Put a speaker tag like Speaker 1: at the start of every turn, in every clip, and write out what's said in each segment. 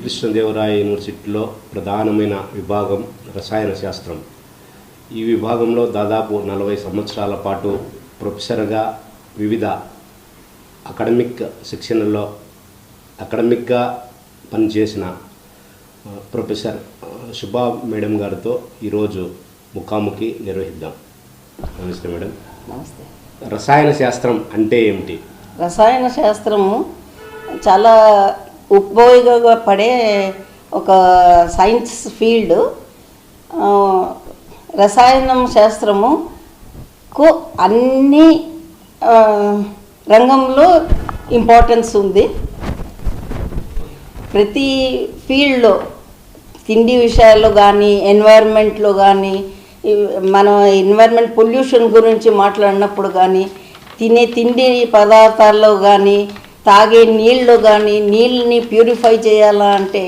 Speaker 1: శ్రీకృష్ణదేవరాయ యూనివర్సిటీలో ప్రధానమైన విభాగం రసాయన శాస్త్రం. ఈ విభాగంలో దాదాపు నలభై సంవత్సరాల పాటు ప్రొఫెసర్గా వివిధ అకాడమిక్ శిక్షణలో అకాడమిక్గా పనిచేసిన ప్రొఫెసర్ శుభా మేడం గారితో ఈరోజు ముఖాముఖి నిర్వహిద్దాం. నమస్తే మేడం.
Speaker 2: నమస్తే.
Speaker 1: రసాయన శాస్త్రం అంటే ఏమిటి?
Speaker 2: రసాయన శాస్త్రము చాలా ఉపయోగపడే ఒక సైన్స్ ఫీల్డ్ రసాయనం శాస్త్రముకు అన్ని రంగంలో ఇంపార్టెన్స్ ఉంది. ప్రతి ఫీల్డ్లో తిండి విషయాల్లో కానీ ఎన్వైర్న్మెంట్లో కానీ మనం ఎన్వైర్న్మెంట్ పొల్యూషన్ గురించి మాట్లాడినప్పుడు కానీ తినే తిండి పదార్థాల్లో కానీ తాగే నీళ్ళు కానీ నీళ్ళని ప్యూరిఫై చేయాలా అంటే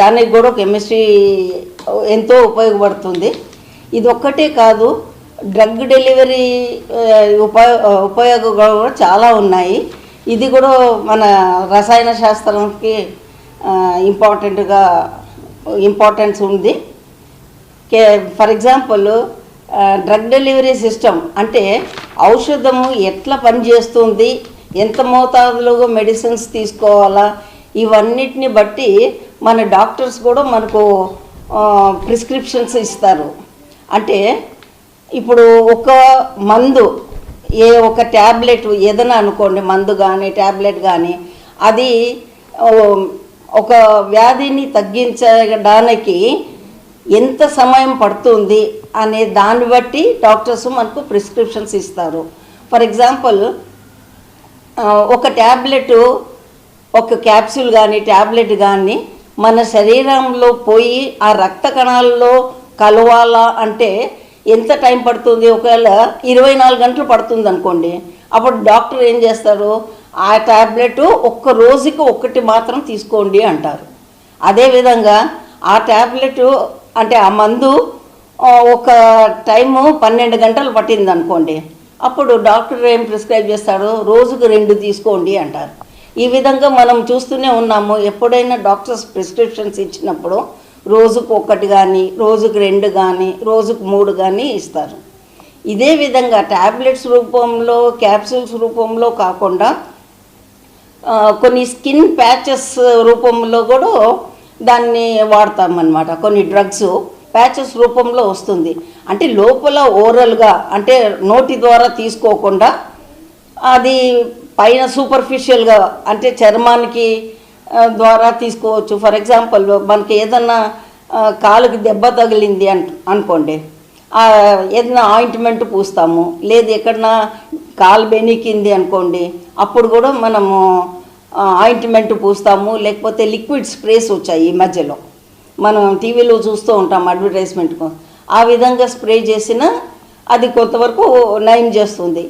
Speaker 2: దానికి కూడా కెమిస్ట్రీ ఎంతో ఉపయోగపడుతుంది. ఇది ఒక్కటే కాదు డ్రగ్ డెలివరీ ఉపయో ఉపయోగాలు కూడా చాలా ఉన్నాయి. ఇది కూడా మన రసాయన శాస్త్రంకి ఇంపార్టెంట్గా ఇంపార్టెన్స్ ఉంది. కే for example drug delivery system అంటే ఔషధము ఎట్లా పనిచేస్తుంది ఎంత మోతాదులో మెడిసిన్స్ తీసుకోవాలా? ఇవన్నిటిని బట్టి మన డాక్టర్స్ కూడా మనకు ప్రిస్క్రిప్షన్స్ ఇస్తారు. అంటే ఇప్పుడు ఒక మందు ఏ ఒక ట్యాబ్లెట్ ఏదైనా అనుకోండి మందు కానీ ట్యాబ్లెట్ కానీ అది ఒక వ్యాధిని తగ్గించడానికి ఎంత సమయం పడుతుంది అనే దాన్ని బట్టి డాక్టర్స్ మనకు ప్రిస్క్రిప్షన్స్ ఇస్తారు. ఫర్ ఎగ్జాంపుల్ ఒక ట్యాబ్లెట్ ఒక క్యాప్సూల్ కానీ ట్యాబ్లెట్ కానీ మన శరీరంలో పోయి ఆ రక్త కణాల్లో కలవాలా అంటే ఎంత టైం పడుతుంది? ఒకవేళ ఇరవై నాలుగు గంటలు పడుతుంది అనుకోండి అప్పుడు డాక్టర్ ఏం చేస్తారు? ఆ ట్యాబ్లెట్ ఒక్క రోజుకి ఒక్కటి మాత్రం తీసుకోండి అంటారు. అదేవిధంగా ఆ ట్యాబ్లెట్ అంటే ఆ మందు ఒక టైము పన్నెండు గంటలు పట్టింది అనుకోండి అప్పుడు డాక్టర్ ఏం ప్రిస్క్రైబ్ చేస్తాడో? రోజుకు రెండు తీసుకోండి అంటారు. ఈ విధంగా మనం చూస్తూనే ఉన్నాము. ఎప్పుడైనా డాక్టర్స్ ప్రిస్క్రిప్షన్స్ ఇచ్చినప్పుడు రోజుకు ఒకటి కానీ రోజుకు రెండు కానీ రోజుకు మూడు కానీ ఇస్తారు. ఇదే విధంగా ట్యాబ్లెట్స్ రూపంలో క్యాప్సూల్స్ రూపంలో కాకుండా కొన్ని స్కిన్ ప్యాచెస్ రూపంలో కూడా దాన్ని వాడతామన్నమాట. కొన్ని డ్రగ్స్ ప్యాచెస్ రూపంలో వస్తుంది. అంటే లోపల ఓరల్గా అంటే నోటి ద్వారా తీసుకోకుండా అది పైన సూపర్ఫిషియల్గా అంటే చర్మానికి ద్వారా తీసుకోవచ్చు. ఫర్ ఎగ్జాంపుల్ మనకి ఏదన్నా కాలుకి దెబ్బ తగిలింది అనుకోండి. ఏదైనా ఆయింట్మెంట్ పూస్తాము. లేదు ఎక్కడన్నా కాలు బెనికింది అనుకోండి అప్పుడు కూడా మనము ఆయింట్మెంట్ పూస్తాము. లేకపోతే లిక్విడ్ స్ప్రేస్ వచ్చాయి ఈ మధ్యలో. మనం టీవీలో చూస్తూ ఉంటాం అడ్వర్టైజ్మెంట్ ఆ విధంగా స్ప్రే చేసిన అది కొంతవరకు నయం చేస్తుంది.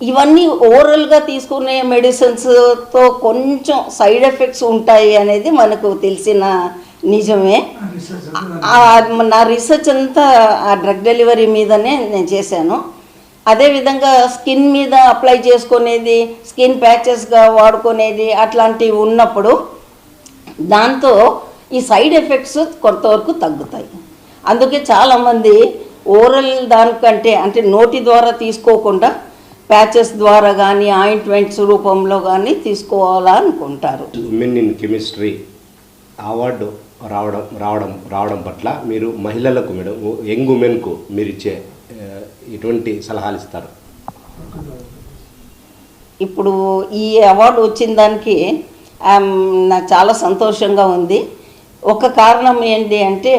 Speaker 2: ఇవన్నీ ఓరల్గా తీసుకునే మెడిసిన్స్తో కొంచెం సైడ్ ఎఫెక్ట్స్ ఉంటాయి అనేది మనకు తెలిసిన నిజమే. నా రీసెర్చ్ అంతా ఆ డ్రగ్ డెలివరీ మీదనే నేను చేశాను. అదేవిధంగా స్కిన్ మీద అప్లై చేసుకునేది స్కిన్ ప్యాచెస్గా వాడుకునేది అట్లాంటివి ఉన్నప్పుడు దాంతో ఈ సైడ్ ఎఫెక్ట్స్ కొంతవరకు తగ్గుతాయి. అందుకే చాలామంది ఓరల్ దానికంటే అంటే నోటి ద్వారా తీసుకోకుండా ప్యాచెస్ ద్వారా కానీ ఆయింట్మెంట్స్ రూపంలో కానీ తీసుకోవాలా అనుకుంటారు.
Speaker 1: ఉమెన్ ఇన్ కెమిస్ట్రీ అవార్డు రావడం రావడం రావడం పట్ల మీరు మహిళలకు మేడం యంగ్ ఉమెన్కు మీరు ఇచ్చే ఎటువంటి సలహాలు ఇస్తారు?
Speaker 2: ఇప్పుడు ఈ అవార్డు వచ్చిన దానికి నాకు చాలా సంతోషంగా ఉంది. ఒక కారణం ఏంటి అంటే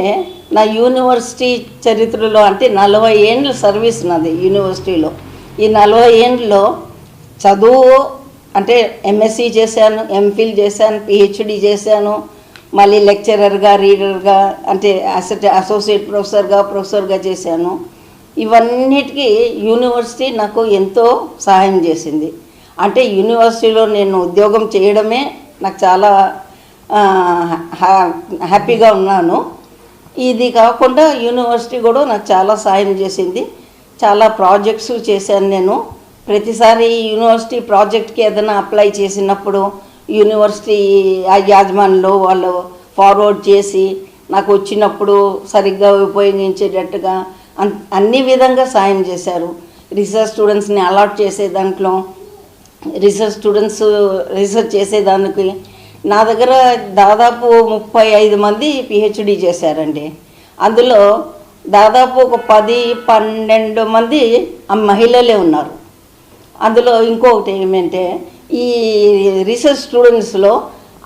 Speaker 2: నా యూనివర్సిటీ చరిత్రలో అంటే నలభై ఏండ్ల సర్వీస్ నాది యూనివర్సిటీలో. ఈ నలభై ఏండ్లో చదువు అంటే ఎంఎస్సి చేశాను ఎంఫిల్ చేశాను పిహెచ్డి చేశాను. మళ్ళీ లెక్చరర్గా రీడర్గా అంటే అసెట్ అసోసియేట్ ప్రొఫెసర్గా ప్రొఫెసర్గా చేశాను. ఇవన్నిటికీ యూనివర్సిటీ నాకు ఎంతో సహాయం చేసింది. అంటే యూనివర్సిటీలో నేను ఉద్యోగం చేయడమే నాకు చాలా హ్యాపీగా ఉన్నాను. ఇది కాకుండా యూనివర్సిటీ కూడా నాకు చాలా సాయం చేసింది. చాలా ప్రాజెక్ట్స్ చేశాను నేను. ప్రతిసారి యూనివర్సిటీ ప్రాజెక్ట్కి ఏదైనా అప్లై చేసినప్పుడు యూనివర్సిటీ యాజమాన్లు వాళ్ళు ఫార్వర్డ్ చేసి నాకు వచ్చినప్పుడు సరిగ్గా ఉపయోగించేటట్టుగా అన్ అన్ని విధంగా సాయం చేశారు. రీసెర్చ్ స్టూడెంట్స్ని అలాట్ చేసే దాంట్లో రీసెర్చ్ స్టూడెంట్స్ రీసెర్చ్ చేసేదానికి నా దగ్గర దాదాపు ముప్పై ఐదు మంది పిహెచ్డి చేశారండి. అందులో దాదాపు ఒక పది పన్నెండు మంది ఆ మహిళలే ఉన్నారు. అందులో ఇంకొకటి ఏమంటే ఈ రీసెర్చ్ స్టూడెంట్స్లో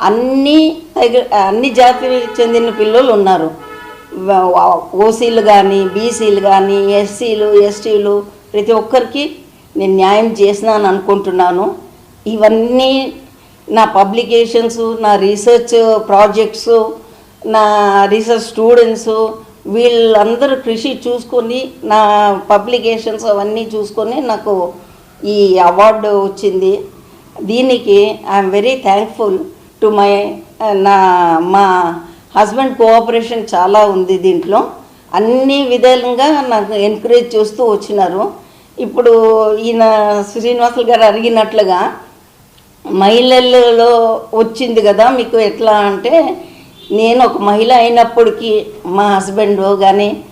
Speaker 2: అన్ని అన్ని జాతికి చెందిన పిల్లలు ఉన్నారు. ఓసీలు కానీ బీసీలు కానీ ఎస్సీలు ఎస్టీలు ప్రతి ఒక్కరికి నేను న్యాయం చేసినాను అనుకుంటున్నాను ఇవన్నీ నా పబ్లికేషన్స్ నా రీసెర్చ్ ప్రాజెక్ట్స్ నా రీసెర్చ్ స్టూడెంట్స్ వీళ్ళందరూ కృషి చూసుకొని నా పబ్లికేషన్స్ అవన్నీ చూసుకొని నాకు ఈ అవార్డు వచ్చింది. దీనికి I'm very thankful to my నా మా హస్బెండ్ కోఆపరేషన్ చాలా ఉంది దీంట్లో. అన్ని విధాలుగా నాకు ఎంకరేజ్ చేస్తూ వచ్చినారు. ఇప్పుడు ఈయన శ్రీనివాసులు గారు అడిగినట్లుగా మహిళలలో వచ్చింది కదా మీకు ఎట్లా అంటే నేను ఒక మహిళ అయినప్పటికీ మా హస్బెండ్ కానీ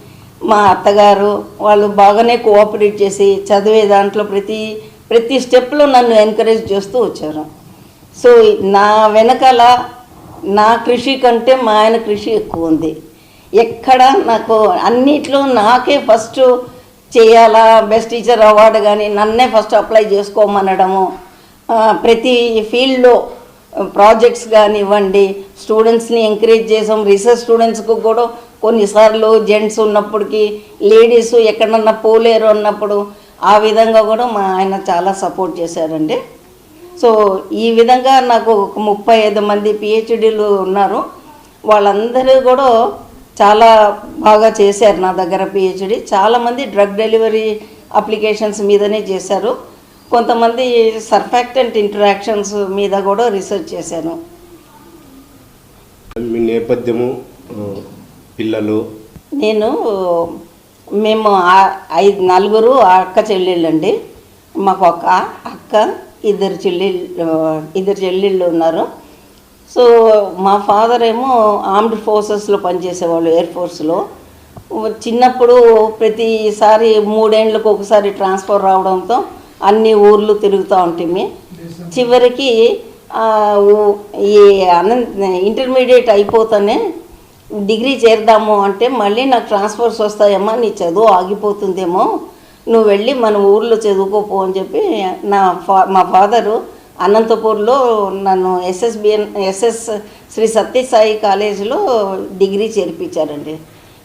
Speaker 2: మా అత్తగారు వాళ్ళు బాగానే కోఆపరేట్ చేసి చదివే దాంట్లో ప్రతి ప్రతి స్టెప్లో నన్ను ఎంకరేజ్ చేస్తూ వచ్చారు. సో నా వెనకాల నా కృషి కంటే మా ఆయన కృషి ఎక్కువ ఉంది. ఎక్కడ నాకు అన్నిట్లో నాకే ఫస్ట్ చేయాలా బెస్ట్ టీచర్ అవార్డు కానీ నన్నే ఫస్ట్ అప్లై చేసుకోమనడము ప్రతి ఫీల్డ్లో ప్రాజెక్ట్స్ కానివ్వండి స్టూడెంట్స్ని ఎంకరేజ్ చేసాం. రీసెర్చ్ స్టూడెంట్స్కి కూడా కొన్నిసార్లు జెంట్స్ ఉన్నప్పటికీ లేడీస్ ఎక్కడన్నా పోలేరు అన్నప్పుడు ఆ విధంగా కూడా మా ఆయన చాలా సపోర్ట్ చేశారండి. సో ఈ విధంగా నాకు ఒక ముప్పై ఐదు మంది పిహెచ్డీలు ఉన్నారు. వాళ్ళందరూ కూడా చాలా బాగా చేశారు నా దగ్గర పిహెచ్డి చాలామంది డ్రగ్ డెలివరీ అప్లికేషన్స్ మీదనే చేశారు. కొంతమంది సర్ఫాక్టెంట్ ఇంటరాక్షన్స్ మీద కూడా రీసెర్చ్ చేశాను.
Speaker 1: మీ నేపథ్యము పిల్లలు?
Speaker 2: నేను మేము ఐదు నలుగురు అక్క చెల్లెళ్ళండి. మాకు ఒక అక్క ఇద్దరు చెల్లెళ్ళు ఇద్దరు చెల్లెళ్ళు ఉన్నారు. సో మా ఫాదర్ ఏమో ఆర్మ్డ్ ఫోర్సెస్లో పనిచేసేవాళ్ళు ఎయిర్ ఫోర్స్లో. చిన్నప్పుడు ప్రతిసారి మూడేండ్లకు ఒకసారి ట్రాన్స్ఫర్ రావడంతో అన్ని ఊర్లు తిరుగుతూ ఉంటుంది చివరికి ఈ అనంత ఇంటర్మీడియట్ అయిపోతానే డిగ్రీ చేరదాము అంటే మళ్ళీ నాకు ట్రాన్స్ఫర్స్ వస్తాయమ్మా నీ చదువు ఆగిపోతుందేమో. నువ్వు వెళ్ళి మన ఊర్లో చదువుకోపో అని చెప్పి నా ఫా మా ఫాదరు అనంతపూర్లో నన్ను ఎస్ఎస్బిఎన్ ఎస్ఎస్ శ్రీ సత్యసాయి కాలేజీలో డిగ్రీ చేర్పించారండి.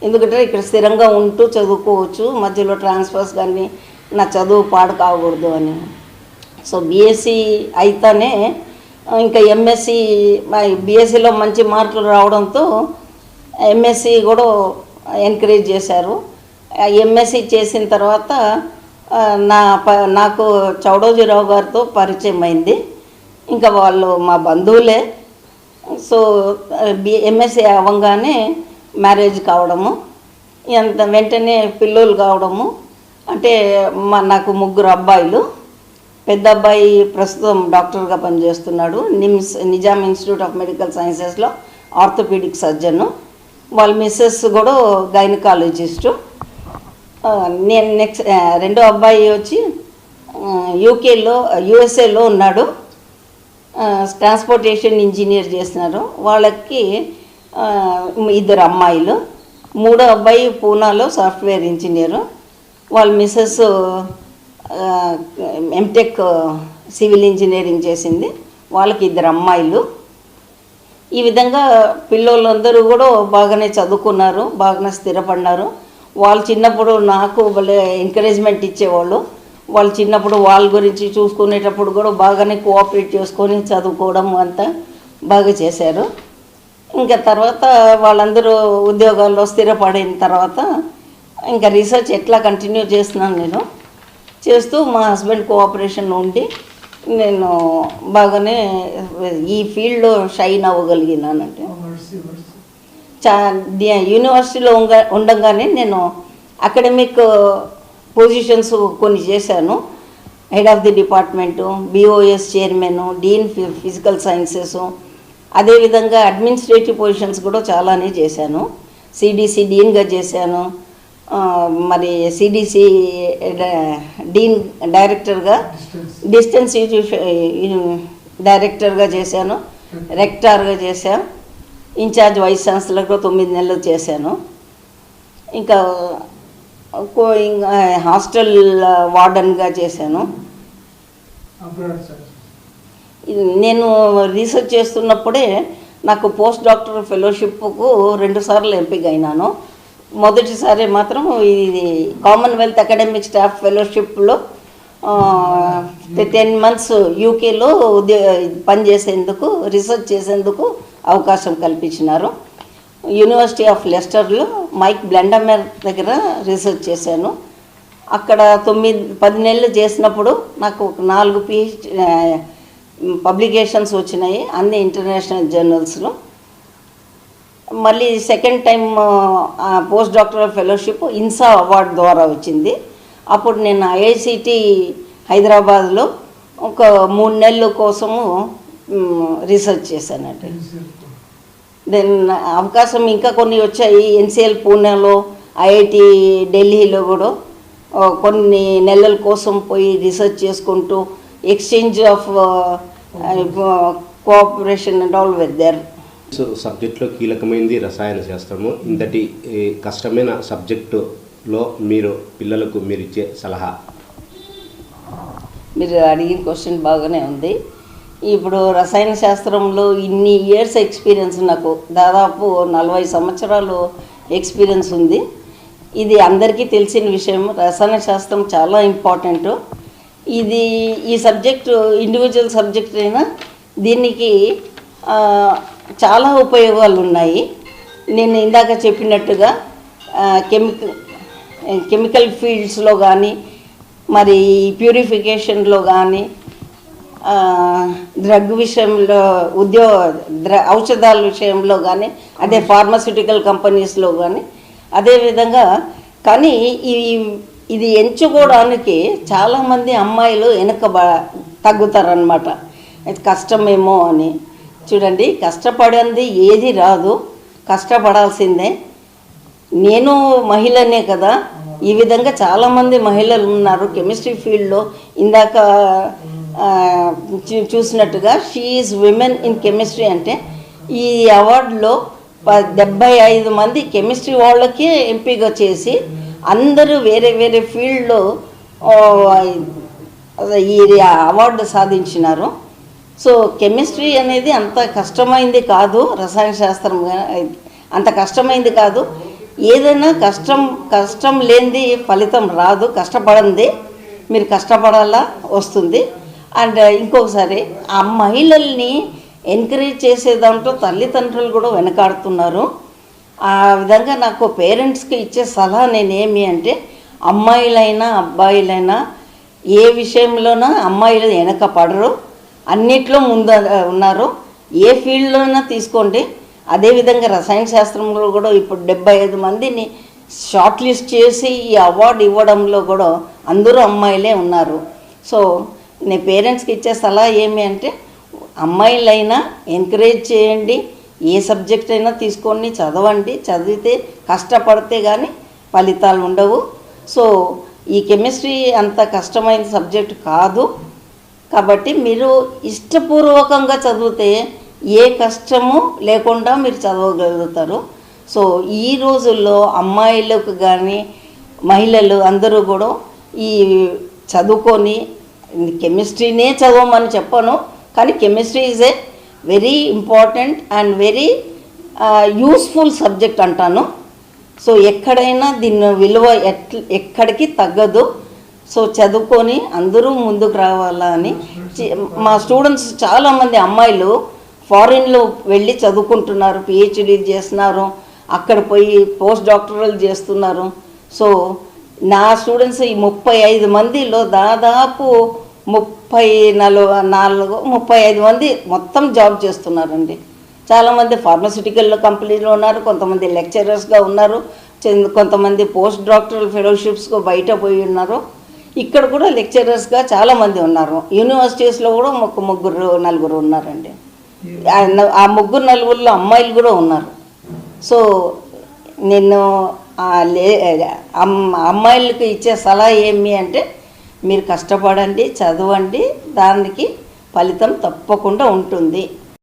Speaker 2: ఎందుకంటే ఇక్కడ స్థిరంగా ఉంటూ చదువుకోవచ్చు మధ్యలో ట్రాన్స్ఫర్స్ కానీ నా చదువు పాడు కాకూడదు అని. సో బీఎస్సీ అయితేనే ఇంకా ఎంఎస్సి బీఎస్సీలో మంచి మార్కులు రావడంతో ఎంఎస్సి కూడా ఎంకరేజ్ చేశారు. ఎంఎస్సి చేసిన తర్వాత నా ప నాకు చౌడోజీరావు గారితో పరిచయం అయింది. ఇంకా వాళ్ళు మా బంధువులే. సో బి ఎంఎస్సీ అవ్వగానే మ్యారేజ్ కావడము ఎంత వెంటనే పిల్లలు కావడము అంటే మా నాకు ముగ్గురు అబ్బాయిలు. పెద్ద అబ్బాయి ప్రస్తుతం డాక్టర్గా పనిచేస్తున్నాడు. NIMS Nizam institute of medical సైన్సెస్లో orthopaedic surgeon. వాళ్ళ మిస్సెస్ కూడా గైనకాలజిస్టు. నేను నెక్స్ట్ రెండో అబ్బాయి వచ్చి యూకేలో యుఎస్ఏలో ఉన్నాడు. ట్రాన్స్పోర్టేషన్ ఇంజనీర్ చేస్తున్నారు. వాళ్ళకి ఇద్దరు అమ్మాయిలు. మూడో అబ్బాయి పూనాలో సాఫ్ట్వేర్ ఇంజనీరు. వాళ్ళ మిస్సెస్ ఎంటెక్ సివిల్ ఇంజనీరింగ్ చేసింది. వాళ్ళకి ఇద్దరు అమ్మాయిలు. ఈ విధంగా పిల్లలందరూ కూడా బాగానే చదువుకున్నారు బాగానే స్థిరపడినారు. వాళ్ళు చిన్నప్పుడు నాకు భలే ఎంకరేజ్మెంట్ ఇచ్చేవాళ్ళు. వాళ్ళు చిన్నప్పుడు వాళ్ళ గురించి చూసుకునేటప్పుడు కూడా బాగానే కోఆపరేట్ చేసుకొని చదువుకోవడం అంతా బాగా చేశారు. ఇంకా తర్వాత వాళ్ళందరూ ఉద్యోగాల్లో స్థిరపడిన తర్వాత ఇంకా రీసెర్చ్ ఎట్లా కంటిన్యూ చేస్తున్నాను నేను చేస్తూ మా హస్బెండ్ కోఆపరేషన్ ఉండి నేను బాగానే ఈ ఫీల్డ్లో షైన్ అవ్వగలిగినానంటే చా యూనివర్సిటీలో ఉండగానే నేను అకాడమిక్ పొజిషన్స్ కొన్ని చేశాను. Head of the department BOS chairman dean physical sciences అదేవిధంగా అడ్మినిస్ట్రేటివ్ పొజిషన్స్ కూడా చాలానే చేశాను. సిడిసి డీన్గా చేశాను. మరి సిడిసి డీన్ డైరెక్టర్గా డిస్టెన్స్ డైరెక్టర్గా చేశాను రెక్టార్గా చేశాను ఇన్ఛార్జ్ వైస్ ఛాన్సలర్గా తొమ్మిది నెలలు చేశాను. ఇంకా ఇంకా హాస్టల్ వార్డన్గా చేశాను. నేను రీసెర్చ్ చేస్తున్నప్పుడే నాకు పోస్ట్ డాక్టర్ ఫెలోషిప్కు రెండుసార్లు ఎంపిక అయినాను మొదటిసారి మాత్రం ఇది కామన్వెల్త్ అకాడమిక్ స్టాఫ్ ఫెలోషిప్లో టెన్ మంత్స్ యూకేలో ఉద్యో పనిచేసేందుకు రీసెర్చ్ చేసేందుకు అవకాశం కల్పించినారు. యూనివర్సిటీ ఆఫ్ లెస్టర్లో మైక్ బ్లెండమర్ దగ్గర రీసెర్చ్ చేశాను. అక్కడ తొమ్మిది పది నెలలు చేసినప్పుడు నాకు ఒక నాలుగు పిహెచ్ పబ్లికేషన్స్ వచ్చినాయి. అన్ని ఇంటర్నేషనల్ జర్నల్స్లో మళ్ళీ second time post doctoral fellowship INSA award ద్వారా వచ్చింది. అప్పుడు నేను ఐఐసిటి హైదరాబాద్లో ఒక మూడు నెలల కోసము రీసెర్చ్ చేశానండి. దెన్ అవకాశం ఇంకా కొన్ని వచ్చాయి. ఎన్సిఎల్ పూణేలో ఐఐటి ఢిల్లీలో కూడా కొన్ని నెలల కోసం పోయి రీసెర్చ్ చేసుకుంటూ exchange of cooperation and all weather
Speaker 1: so సబ్జెక్ట్లో కీలకమైనది రసాయన శాస్త్రము. ఇంతటి కష్టమైన సబ్జెక్టులో మీరు పిల్లలకు మీరు ఇచ్చే సలహా.
Speaker 2: మీరు అడిగిన క్వశ్చన్ బాగానే ఉంది. ఇప్పుడు రసాయన శాస్త్రంలో ఇన్ని ఇయర్స్ ఎక్స్పీరియన్స్ నాకు. దాదాపు నలభై సంవత్సరాలు ఎక్స్పీరియన్స్ ఉంది. ఇది అందరికీ తెలిసిన విషయం. రసాయన శాస్త్రం చాలా ఇంపార్టెంట్ ఇది ఈ సబ్జెక్టు ఇండివిజువల్ సబ్జెక్ట్ అయినా దీనికి చాలా ఉపయోగాలు ఉన్నాయి. నేను ఇందాక చెప్పినట్టుగా కెమిక కెమికల్ ఫీల్డ్స్లో కానీ మరి ప్యూరిఫికేషన్లో కానీ డ్రగ్ విషయంలో ఉద్యోగ ద్ర ఔషధాల విషయంలో కానీ అదే ఫార్మస్యూటికల్ కంపెనీస్లో కానీ అదేవిధంగా కానీ ఈ ఇది ఎంచుకోవడానికి చాలామంది అమ్మాయిలు వెనక తగ్గుతారనమాట కష్టమేమో అని. చూడండి కష్టపడింది ఏది రాదు కష్టపడాల్సిందే. నేను మహిళనే కదా ఈ విధంగా చాలామంది మహిళలు ఉన్నారు కెమిస్ట్రీ ఫీల్డ్లో. ఇందాక చూ- చూసినట్టుగా షీఈస్ విమెన్ ఇన్ కెమిస్ట్రీ అంటే ఈ అవార్డులో ప- డెబ్బై ఐదు మంది కెమిస్ట్రీ వాళ్ళకే ఎంపిక చేసి అందరూ వేరే వేరే ఫీల్డ్లో ఈ అవార్డు సాధించినారు. సో కెమిస్ట్రీ అనేది అంత కష్టమైంది కాదు రసాయన శాస్త్రం అంత కష్టమైంది కాదు. ఏదైనా కష్టం కష్టం లేనిది ఫలితం రాదు కష్టపడంది మీరు కష్టపడాలా వస్తుంది. అండ్ ఇంకొకసారి ఆ మహిళల్ని ఎంకరేజ్ చేసే దాంట్లో తల్లిదండ్రులు కూడా వెనకాడుతున్నారు. ఆ విధంగా నాకు పేరెంట్స్కి ఇచ్చే సలహా నేనేమి అంటే అమ్మాయిలైనా అబ్బాయిలైనా ఏ విషయంలోనూ అమ్మాయిలు వెనక పడరు అన్నిట్లో ముందు ఉన్నారు. ఏ ఫీల్డ్లోనైనా తీసుకోండి. అదేవిధంగా రసాయన శాస్త్రంలో కూడా ఇప్పుడు డెబ్బై ఐదు మందిని షార్ట్ లిస్ట్ చేసి ఈ అవార్డు ఇవ్వడంలో కూడా అందరూ అమ్మాయిలే ఉన్నారు. సో నేను పేరెంట్స్కి ఇచ్చే సలహా ఏమి అంటే అమ్మాయిలైనా ఎంకరేజ్ చేయండి. ఏ సబ్జెక్ట్ అయినా తీసుకొని చదవండి. చదివితే కష్టపడితే కానీ ఫలితాలు ఉండవు. సో ఈ కెమిస్ట్రీ అంత కష్టమైన సబ్జెక్ట్ కాదు. కాబట్టి మీరు ఇష్టపూర్వకంగా చదివితే ఏ కష్టము లేకుండా మీరు చదవగలుగుతారు. సో ఈ రోజుల్లో అమ్మాయిలకు కానీ మహిళలు అందరూ కూడా ఈ చదువుకొని కెమిస్ట్రీనే చదవమని చెప్పను కానీ chemistry is a very important and very useful subject అంటాను. సో ఎక్కడైనా దీని విలువ ఎట్ ఎక్కడికి తగ్గదు. సో చదువుకొని అందరూ ముందుకు రావాలా అని మా స్టూడెంట్స్ చాలామంది అమ్మాయిలు ఫారిన్లో వెళ్ళి చదువుకుంటున్నారు పిహెచ్డీలు చేస్తున్నారు అక్కడ పోయి పోస్ట్ డాక్టరల్ చేస్తున్నారు. సో నా స్టూడెంట్స్ ఈ ముప్పై ఐదు మందిలో దాదాపు ముప్పై నలుగు నాలుగు ముప్పై ఐదు మంది మొత్తం జాబ్ చేస్తున్నారండి. చాలామంది ఫార్మసిటికల్ కంపెనీలో ఉన్నారు కొంతమంది లెక్చరర్స్గా ఉన్నారు కొంతమంది పోస్ట్ డాక్టరల్ ఫెలోషిప్స్కు బయట పోయి ఉన్నారు. ఇక్కడ కూడా లెక్చరర్స్గా చాలామంది ఉన్నారు. యూనివర్సిటీస్లో కూడా ఒక ముగ్గురు నలుగురు ఉన్నారండి. ఆ ముగ్గురు నలుగురిలో అమ్మాయిలు కూడా ఉన్నారు. సో నేను లే అమ్మాయిలకు ఇచ్చే సలహా ఏమి అంటే మీరు కష్టపడండి చదవండి దానికి ఫలితం తప్పకుండా ఉంటుంది.